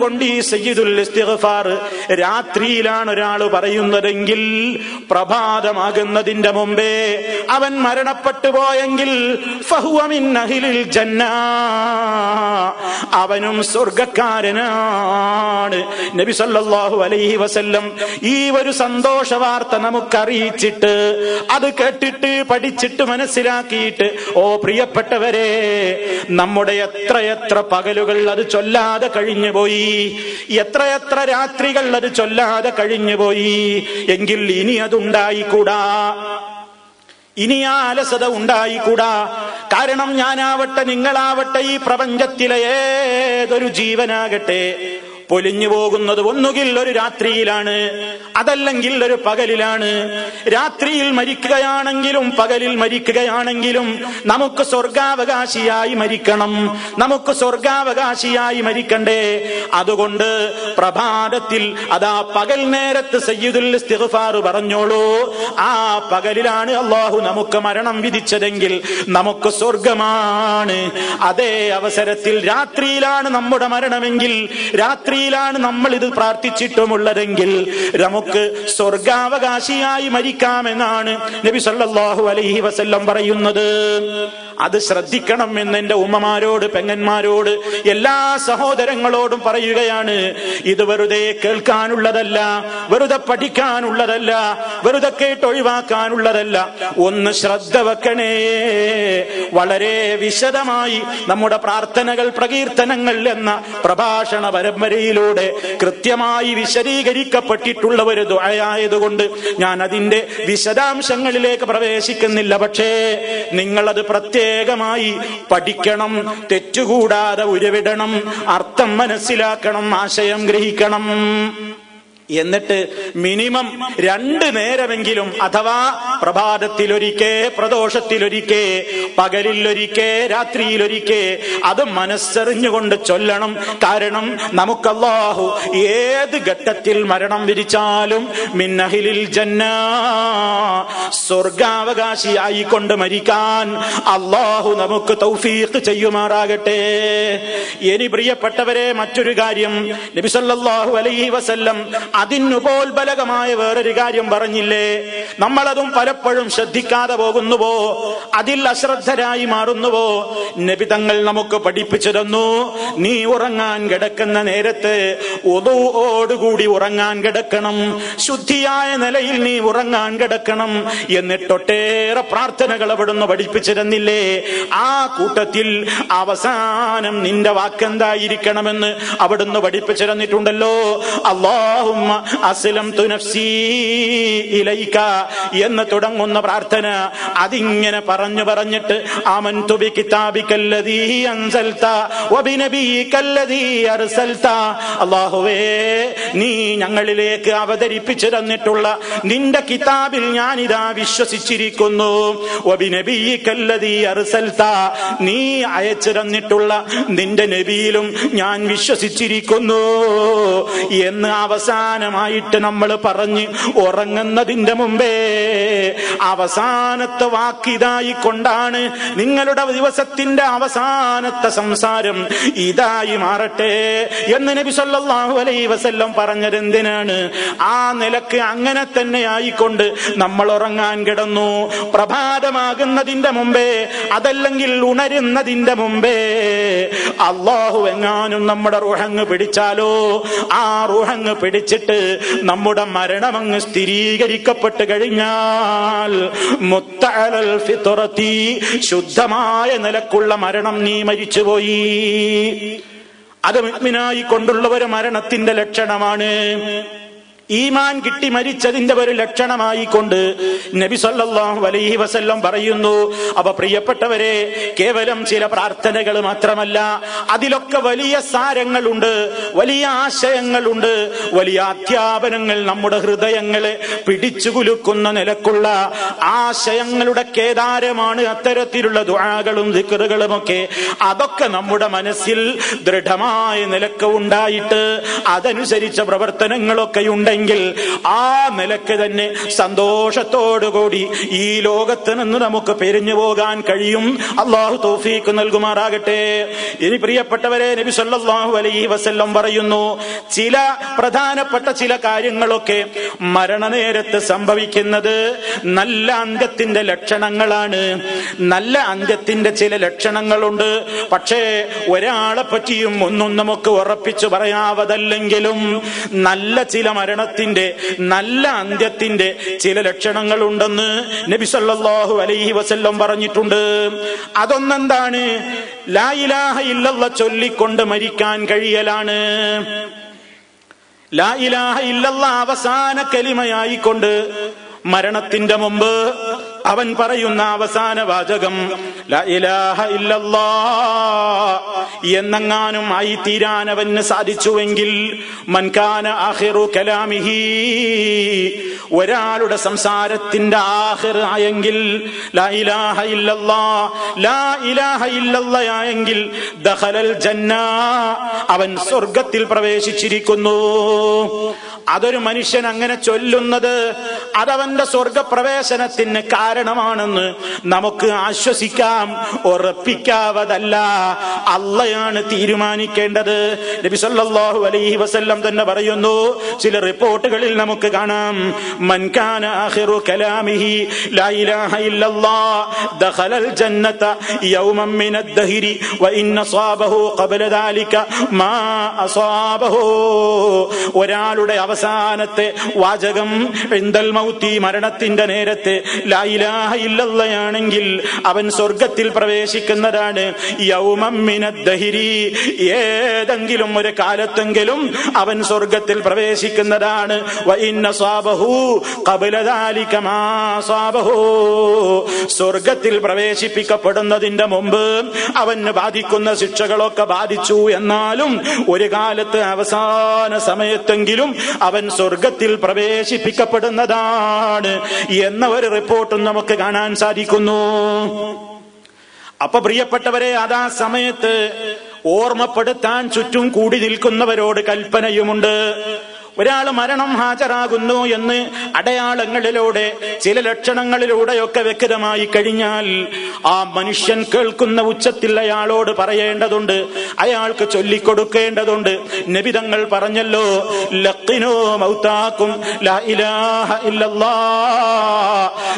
കൊണ്ട് ഈ സയ്യിദുൽ ഇസ്തിഗ്ഫാർ രാത്രിയിലാണ് ഒരാൾ പറയുന്നതെങ്കിൽ പ്രഭാതമാകുന്നതിന്റെ മുമ്പേ അവൻ മരണപ്പെട്ടു പോയെങ്കിൽ ജന്ന. അവനും സ്വർഗക്കാരനാണ് നബി സല്ലല്ലാഹു അലൈഹി വസല്ലം ഈ ഒരു സന്തോഷ വാർത്ത നമുക്കറിയിച്ചിട്ട് അത് കേട്ടിട്ട് പഠിച്ചിട്ട് മനസ്സിലാക്കിയിട്ട് ഓ പ്രിയപ്പെട്ടവരെ നമ്മുടെ എത്രയെത്ര പകലുകൾ അത് ചൊല്ലാതെ കഴിഞ്ഞു പോയി എത്രയെത്ര രാത്രികൾ അത് ചൊല്ലാതെ കഴിഞ്ഞുപോയി. എങ്കിൽ ഇനി അതുണ്ടായിക്കൂടാ. ഇനി ആ അലസത ഉണ്ടായിക്കൂടാ. കാരണം ഞാനാവട്ടെ നിങ്ങളാവട്ടെ ഈ പ്രപഞ്ചത്തിലെ ഏതൊരു ജീവനാകട്ടെ. പൊലിഞ്ഞു പോകുന്നത് ഒന്നുകിൽ ഒരു രാത്രിയിലാണ് അതല്ലെങ്കിൽ ഒരു പകലിലാണ്. രാത്രിയിൽ മരിക്കുകയാണെങ്കിലും പകലിൽ മരിക്കുകയാണെങ്കിലും നമുക്ക് സ്വർഗാവകാശിയായി മരിക്കണം. നമുക്ക് സ്വർഗാവകാശിയായി മരിക്കണ്ടേ. അതുകൊണ്ട് പ്രഭാതത്തിൽ അതാ പകൽ നേരത്ത് സയ്യിദുൽ ഇസ്തിഗ്ഫാർ പറഞ്ഞോളൂ ആ പകലിലാണ് അള്ളാഹു നമുക്ക് മരണം വിധിച്ചതെങ്കിൽ നമുക്ക് സ്വർഗമാണ്. അതേ അവസരത്തിൽ രാത്രിയിലാണ് നമ്മുടെ മരണമെങ്കിൽ രാത്രിയിലാണ് നമ്മൾ ഇത് പ്രാർത്ഥിച്ചിട്ടുമുള്ളതെങ്കിൽ നമുക്ക് സ്വർഗാവകാശിയായി മരിക്കാമെന്നാണ് നബി സല്ലാഹു അലൈഹി വസല്ലം പറയുന്നത്. അത് ശ്രദ്ധിക്കണം എന്ന് എന്റെ ഉമ്മമാരോട് പെങ്ങന്മാരോട് എല്ലാ സഹോദരങ്ങളോടും പറയുകയാണ്. ഇത് വെറുതെ കേൾക്കാനുള്ളതല്ല വെറുതെ പഠിക്കാനുള്ളതല്ല വെറുതെ കേട്ട് ഒഴിവാക്കാനുള്ളതല്ല ഒന്ന് ശ്രദ്ധ വെക്കണേ. വളരെ വിശദമായി നമ്മുടെ പ്രാർത്ഥനകൾ പ്രകീർത്തനങ്ങൾ എന്ന പ്രഭാഷണ പരമ്പരയിലൂടെ കൃത്യമായി വിശദീകരിക്കപ്പെട്ടിട്ടുള്ള ഒരു ദുഴയായതുകൊണ്ട് ഞാൻ അതിന്റെ വിശദാംശങ്ങളിലേക്ക് പ്രവേശിക്കുന്നില്ല. പക്ഷേ നിങ്ങളത് പ്രത്യേകമായി പഠിക്കണം തെറ്റുകൂടാതെ ഉരുവിടണം അർത്ഥം മനസ്സിലാക്കണം ആശയം ഗ്രഹിക്കണം. എന്നിട്ട് മിനിമം രണ്ട് നേരമെങ്കിലും അഥവാ പ്രഭാതത്തിലൊരിക്കെ പ്രദോഷത്തിലൊരിക്കെ പകലിലൊരിക്കെ രാത്രിയിലൊരിക്കെ അത് മനസ്സറിഞ്ഞുകൊണ്ട് ചൊല്ലണം. കാരണം നമുക്കല്ലാഹു ഏത് ഘട്ടത്തിൽ മരണം വിരിച്ചാലും മിന്നഹിലിൽ ജന്ന സ്വർഗാവകാശിയായി കൊണ്ട് മരിക്കാൻ അള്ളാഹു നമുക്ക് തൗഫീഖ് ചെയ്യുമാറാകട്ടെ. ഇനി പ്രിയപ്പെട്ടവരെ മറ്റൊരു കാര്യം. നബിസല്ലാഹു അലൈഹി വസല്ലം അതിനുപോൽബലകമായ വേറൊരു കാര്യം പറഞ്ഞില്ലേ? നമ്മളതും പലപ്പോഴും ശ്രദ്ധിക്കാതെ പോകുന്നുവോ? അതിൽ അശ്രദ്ധരായി മാറുന്നുവോ? നബിതങ്ങൾ നമുക്ക് പഠിപ്പിച്ചു തന്നു നീ ഉറങ്ങാൻ കിടക്കുന്ന നേരത്ത് ഒതുവോടുകൂടി ഉറങ്ങാൻ കിടക്കണം. ശുദ്ധിയായ നിലയിൽ നീ ഉറങ്ങാൻ കിടക്കണം. എന്നിട്ടൊട്ടേറെ പ്രാർത്ഥനകൾ അവിടുന്ന് പഠിപ്പിച്ചു തന്നില്ലേ? ആ കൂട്ടത്തിൽ അവസാനം നിന്റെ വാക്കെന്തായിരിക്കണമെന്ന് അവിടുന്ന് പഠിപ്പിച്ചു തന്നിട്ടുണ്ടല്ലോ. അള്ളാഹുമ്മ എന്ന് തുടങ്ങുന്ന പ്രാർത്ഥന അതിങ്ങനെ പറഞ്ഞു പറഞ്ഞിട്ട് ആമൻ തുബി കിതാബിക്കല്ലതീ അല്ലാഹുവേ നീ ഞങ്ങളിലേക്ക് അവതരിപ്പിച്ചു തന്നിട്ടുള്ള നിന്റെ കിതാബിൽ ഞാനിതാ വിശ്വസിച്ചിരിക്കുന്നു. നീ അയച്ചു തന്നിട്ടുള്ള നിന്റെ നബിയിലും ഞാൻ വിശ്വസിച്ചിരിക്കുന്നു. എന്ന് അവസാനമായിട്ട് നമ്മൾ പറഞ്ഞ് ഉറങ്ങുന്നതിന്റെ മുമ്പേ അവസാനത്തെ വാക്കിതായി കൊണ്ടാണ് നിങ്ങളുടെ ദിവസത്തിന്റെ അവസാനത്തെ സംസാരം ഇതായി മാറട്ടെ എന്ന് നബി സല്ലാഹു അലൈ വസല്ലം പറഞ്ഞത് എന്തിനാണ്? ആ നിലയ്ക്ക് അങ്ങനെ തന്നെ ആയിക്കൊണ്ട് നമ്മൾ ഉറങ്ങാൻ കിടന്നു. പ്രഭാതമാകുന്നതിന്റെ മുമ്പേ അതല്ലെങ്കിൽ ഉണരുന്നതിന്റെ മുമ്പേ അള്ളാഹു എങ്ങാനും നമ്മുടെ റുഹങ്ങ് പിടിച്ചാലോ? ആ റുഹങ്ങ് പിടിച്ചിട്ട് നമ്മുടെ മരണം അങ്ങ് സ്ഥിരീകരിക്കപ്പെട്ട് കഴിഞ്ഞാൽ ശുദ്ധമായ നിലക്കുള്ള മരണം നീ മരിച്ചുപോയി. അത് മിഗ്മിനായി കൊണ്ടുള്ളവര് മരണത്തിന്റെ ലക്ഷണമാണ്. ഈമാൻ കിട്ടി മരിച്ചതിന്റെ ഒരു ലക്ഷണമായി കൊണ്ട് നബി സല്ലല്ലാഹു അലൈഹി വസല്ലം പറയുന്നു അവ പ്രിയപ്പെട്ടവരെ കേവലം ചില പ്രാർത്ഥനകൾ മാത്രമല്ല അതിലൊക്കെ വലിയ സാരങ്ങളുണ്ട് വലിയ ആശയങ്ങളുണ്ട് വലിയ അധ്യാപനങ്ങൾ നമ്മുടെ ഹൃദയങ്ങളെ പിടിച്ചുകുലുക്കുന്ന നിലക്കുള്ള ആശയങ്ങളുടെ കേദാരമാണ് അത്തരത്തിലുള്ള ദുആകളും ദിക്കറുകളും ഒക്കെ. അതൊക്കെ നമ്മുടെ മനസ്സിൽ ദൃഢമായ നിലയ്ക്ക് ഉണ്ടായിട്ട് അതനുസരിച്ച പ്രവർത്തനങ്ങളൊക്കെ ഉണ്ടെങ്കിൽ എങ്കിൽ ആ നിലയ്ക്ക് തന്നെ സന്തോഷത്തോടുകൂടി ഈ ലോകത്ത് നിന്ന് നമുക്ക് പെരിഞ്ഞു പോകാൻ കഴിയും. അള്ളാഹു തോഫീക്ക് നൽകുമാറാകട്ടെ. ഇനി പ്രിയപ്പെട്ടവരെ നബി സല്ലാഹു അലൈഹി വസല്ലം പറയുന്നു ചില പ്രധാനപ്പെട്ട ചില കാര്യങ്ങളൊക്കെ മരണനേരത്ത് സംഭവിക്കുന്നത് നല്ല അന്ത്യത്തിന്റെ ലക്ഷണങ്ങളാണ്. നല്ല അന്ത്യത്തിന്റെ ചില ലക്ഷണങ്ങളുണ്ട്. പക്ഷേ ഒരാളെ പറ്റിയും ഒന്നും നമുക്ക് ഉറപ്പിച്ചു പറയാവതല്ലെങ്കിലും നല്ല ചില മരണത്തിന്റെ നല്ല അന്ത്യത്തിന്റെ ചില ലക്ഷണങ്ങളുണ്ടെന്ന് നബി സല്ലല്ലാഹു അലൈഹി വസല്ലം പറഞ്ഞിട്ടുണ്ട്. അതൊന്നെന്താണ്? ലായിലാഹ ഇല്ലല്ല ചൊല്ലിക്കൊണ്ട് മരിക്കാൻ കഴിയലാണ്. ലായിലാഹ ഇല്ലല്ല അവസാന കലിമയായിക്കൊണ്ട് മരണത്തിന്റെ മുമ്പ് അവൻ പറയുന്ന അവസാന വാചകം എന്നെങ്ങാനും ആയി തീരാൻ അവന് സാധിച്ചുവെങ്കിൽ മൻകാന ആഹിറു കലാമിഹി ഒരാളുടെ സംസാരത്തിന്റെ ആഹിർ ആയെങ്കിൽ ഇല്ലല്ലയായെങ്കിൽ ദഖലൽ ജന്ന അവൻ സ്വർഗത്തിൽ പ്രവേശിച്ചിരിക്കുന്നു. അതൊരു മനുഷ്യൻ അങ്ങനെ ചൊല്ലുന്നത് അതവന്റെ സ്വർഗപ്രവേശനത്തിന് കാരണമാണെന്ന് നമുക്ക് ആശ്വസിക്കാം ഉറപ്പിക്കാവതല്ല. അള്ളയാണ് തീരുമാനിക്കേണ്ടത്. നബി സല്ലല്ലാഹു അലൈഹി വസല്ലം തന്നെ പറയുന്നു ചില റിപ്പോർട്ടുകളിൽ നമുക്ക് കാണാം. കലാമിഹി ലാ ഇലാഹ ഇല്ലല്ലാഹ് ദഖലൽ ജന്നത യൗമൻ മിനദ് വഇൻ സാബഹു ഖബല ദാലിക മാ അസാബഹു. ഒരാളുടെ അവസാനത്തെ വാചകം എന്തൽ മൗത്തി മരണത്തിന്റെ നേരത്തെ ലാ ഇലാഹ ഇല്ലല്ലയാണെങ്കിൽ അവൻ സ്വർഗത്തിൽ പ്രവേശിക്കുന്നതാണ് യൗമം മിനദ് ഏതെങ്കിലും ഒരു കാലത്തെങ്കിലും അവൻ സ്വർഗത്തിൽ പ്രവേശിക്കുന്നതാണ്. സ്വർഗത്തിൽ പ്രവേശിപ്പിക്കപ്പെടുന്നതിന്റെ മുമ്പ് അവന് ബാധിക്കുന്ന ശിക്ഷകളൊക്കെ ബാധിച്ചു എന്നാലും ഒരു കാലത്ത് അവസാന സമയത്തെങ്കിലും അവൻ സ്വർഗത്തിൽ പ്രവേശിപ്പിക്കപ്പെടുന്നതാണ് എന്ന ഒരു റിപ്പോർട്ടും നമുക്ക് കാണാൻ സാധിക്കുന്നു. അപ്പൊ പ്രിയപ്പെട്ടവരെ അതാ സമയത്ത് ഓർമ്മപ്പെടുത്താൻ ചുറ്റും കൂടി നിൽക്കുന്നവരോട് കൽപ്പനയുമുണ്ട്. ഒരാൾ മരണം ഹാജരാകുന്നു എന്ന് അടയാളങ്ങളിലൂടെ ചില ലക്ഷണങ്ങളിലൂടെയൊക്കെ വ്യക്തമായി കഴിഞ്ഞാൽ ആ മനുഷ്യൻ കേൾക്കുന്ന ഉച്ചത്തിൽ അയാളോട് പറയേണ്ടതുണ്ട് അയാൾക്ക് ചൊല്ലിക്കൊടുക്കേണ്ടതുണ്ട്. നബിതങ്ങൾ പറഞ്ഞല്ലോ ലക്കിനോ മൗത്താക്കും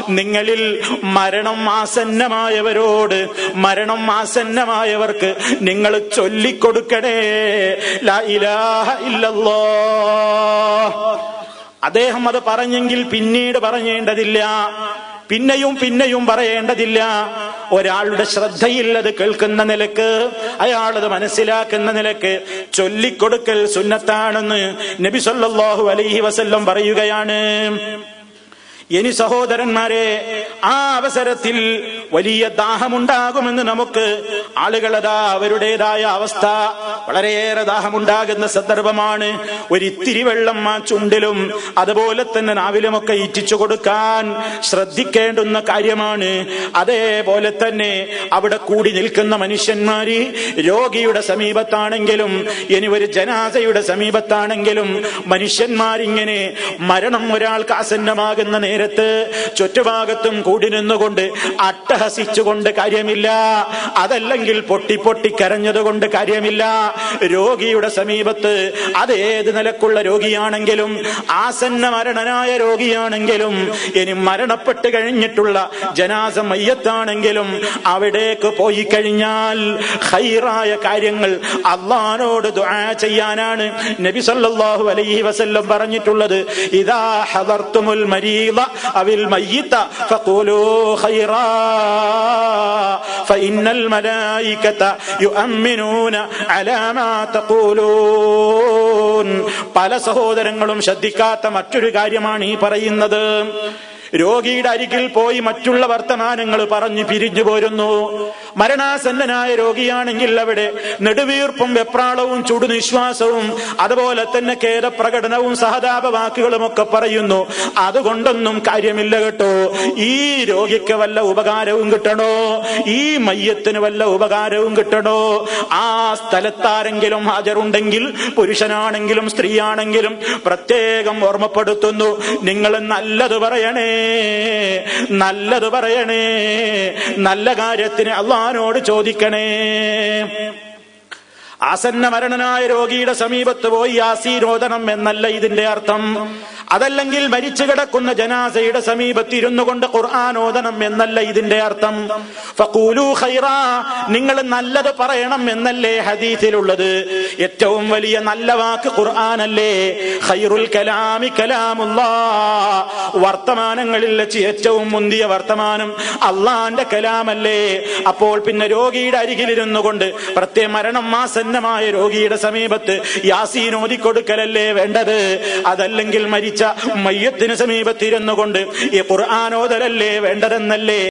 നിങ്ങളിൽ മരണം ആസന്നമായവരോട് മരണം ആസന്നമായവർക്ക് നിങ്ങൾ ചൊല്ലിക്കൊടുക്കണേ ലാ ഇലാഹ ഇല്ലല്ലാ അദ്ദേഹം അത് പറഞ്ഞെങ്കിൽ പിന്നീട് പറയേണ്ടതില്ല. പിന്നെയും പിന്നെയും പറയേണ്ടതില്ല. ഒരാളുടെ ശ്രദ്ധയിൽ അത് കേൾക്കുന്ന നിലയ്ക്ക് അയാളത് മനസ്സിലാക്കുന്ന നിലയ്ക്ക് ചൊല്ലിക്കൊടുക്കൽ സുന്നത്താണെന്ന് നബി സല്ലല്ലാഹു അലൈഹി വസല്ലം പറയുകയാണ്. ഇനി സഹോദരന്മാരെ ആ അവസരത്തിൽ വലിയ ദാഹമുണ്ടാകുമെന്ന് നമുക്ക് ആളുകളതാ അവരുടേതായ അവസ്ഥ. വളരെയേറെ ദാഹമുണ്ടാകുന്ന സന്ദർഭമാണ്. ഒരിത്തിരി വെള്ളം ആ ചുണ്ടിലും അതുപോലെ തന്നെ നാവിലുമൊക്കെ ഇറ്റിച്ചു കൊടുക്കാൻ ശ്രദ്ധിക്കേണ്ടുന്ന കാര്യമാണ്. അതേപോലെ തന്നെ അവിടെ കൂടി നിൽക്കുന്ന മനുഷ്യന്മാര് രോഗിയുടെ സമീപത്താണെങ്കിലും ഇനി ഒരു ജനാസയുടെ സമീപത്താണെങ്കിലും മനുഷ്യന്മാരിങ്ങനെ മരണം ഒരാൾക്ക് ആസന്നമാകുന്ന നേരത്ത് ചുറ്റുഭാഗത്തും കൂടി നിന്നുകൊണ്ട് അട്ടഹസിച്ചുകൊണ്ട് കാര്യമില്ല. അതല്ലെങ്കിൽ പൊട്ടി പൊട്ടി കരഞ്ഞതുകൊണ്ട് കാര്യമില്ല. രോഗിയുടെ സമീപത്ത് അത് ഏത് നിലക്കുള്ള രോഗിയാണെങ്കിലും ആസന്ന മരണനായ രോഗിയാണെങ്കിലും ഇനി മരണപ്പെട്ട് കഴിഞ്ഞിട്ടുള്ള ജനാസ മയ്യത്താണെങ്കിലും അവിടേക്ക് പോയി കഴിഞ്ഞാൽ ഹൈറായ കാര്യങ്ങൾ അള്ളഹാനോട് ദുആ ചെയ്യാനാണ് നബി സല്ലല്ലാഹു അലൈഹി വസല്ലം പറഞ്ഞിട്ടുള്ളത്. ഇദാ ഹദർത്തുമുൽ മരീദ അവിൽ മയ്യിത ഫഖൂലൂ ഖൈറാ. ഫഇന്നൽ الملائكة يؤمنون على ما تقولون. പല സഹോദരങ്ങളും ശ്രദ്ധിക്കാത്ത മറ്റൊരു കാര്യമാണ് ഈ പറയുന്നത്. രോഗിയുടെ അരികിൽ പോയി മറ്റുള്ള വർത്തമാനങ്ങൾ പറഞ്ഞു പിരിഞ്ഞു പോരുന്നു. മരണാസന്നനായ രോഗിയാണെങ്കിൽ അവിടെ നെടുവീർപ്പും വെപ്രാളവും ചുടുനിശ്വാസവും അതുപോലെ തന്നെ ഖേദപ്രകടനവും സഹതാപ വാക്കുകളും ഒക്കെ പറയുന്നു. അതുകൊണ്ടൊന്നും കാര്യമില്ല കേട്ടോ. ഈ രോഗിക്ക് വല്ല ഉപകാരവും കിട്ടണോ? ഈ മയ്യത്തിന് വല്ല ഉപകാരവും കിട്ടണോ? ആ സ്ഥലത്താരെങ്കിലും ഹാജരുണ്ടെങ്കിൽ പുരുഷനാണെങ്കിലും സ്ത്രീയാണെങ്കിലും പ്രത്യേകം ഓർമ്മപ്പെടുത്തുന്നു. നിങ്ങൾ നല്ലത് പറയണേ നല്ലത് പറയണേ നല്ല കാര്യത്തിന് അള്ളഹാനോട് ചോദിക്കണേ? ആസന്ന മരണനായ രോഗിയുടെ സമീപത്ത് പോയി യാസീരോദനം എന്നല്ല ഇതിന്റെ അർത്ഥം. അതല്ലെങ്കിൽ മരിച്ചു കിടക്കുന്ന ജനാസയുടെ സമീപത്ത് ഇരുന്നു കൊണ്ട് ഖുർആാനോദനം എന്നല്ല ഇതിന്റെ അർത്ഥം. ഫഖൂലു ഖൈറാ നിങ്ങൾ നല്ലത് പറയണം എന്നല്ലേ ഹദീസിലുള്ളത്. ഏറ്റവും വലിയ നല്ല വാക്ക് ഖുർആാനല്ലേ? ഖൈറുൽ കലാമി കലാമുല്ലാ. വർത്തമാനങ്ങളിൽ വെച്ച് ഏറ്റവും മുന്തിയ വർത്തമാനം അള്ളാന്റെ കലാമല്ലേ? അപ്പോൾ പിന്നെ രോഗിയുടെ അരികിലിരുന്നു കൊണ്ട് പ്രത്യേക മരണം ആസന്നമായ രോഗിയുടെ സമീപത്ത് യാസീൻ ഓതിക്കൊടുക്കലല്ലേ വേണ്ടത്? അതല്ലെങ്കിൽ മരിച്ച മയ്യത്തിന് സമീപത്തിരുന്നു കൊണ്ട് ഈ ഖുർആാനോദരല്ലേ വേണ്ടതെന്നല്ലേ?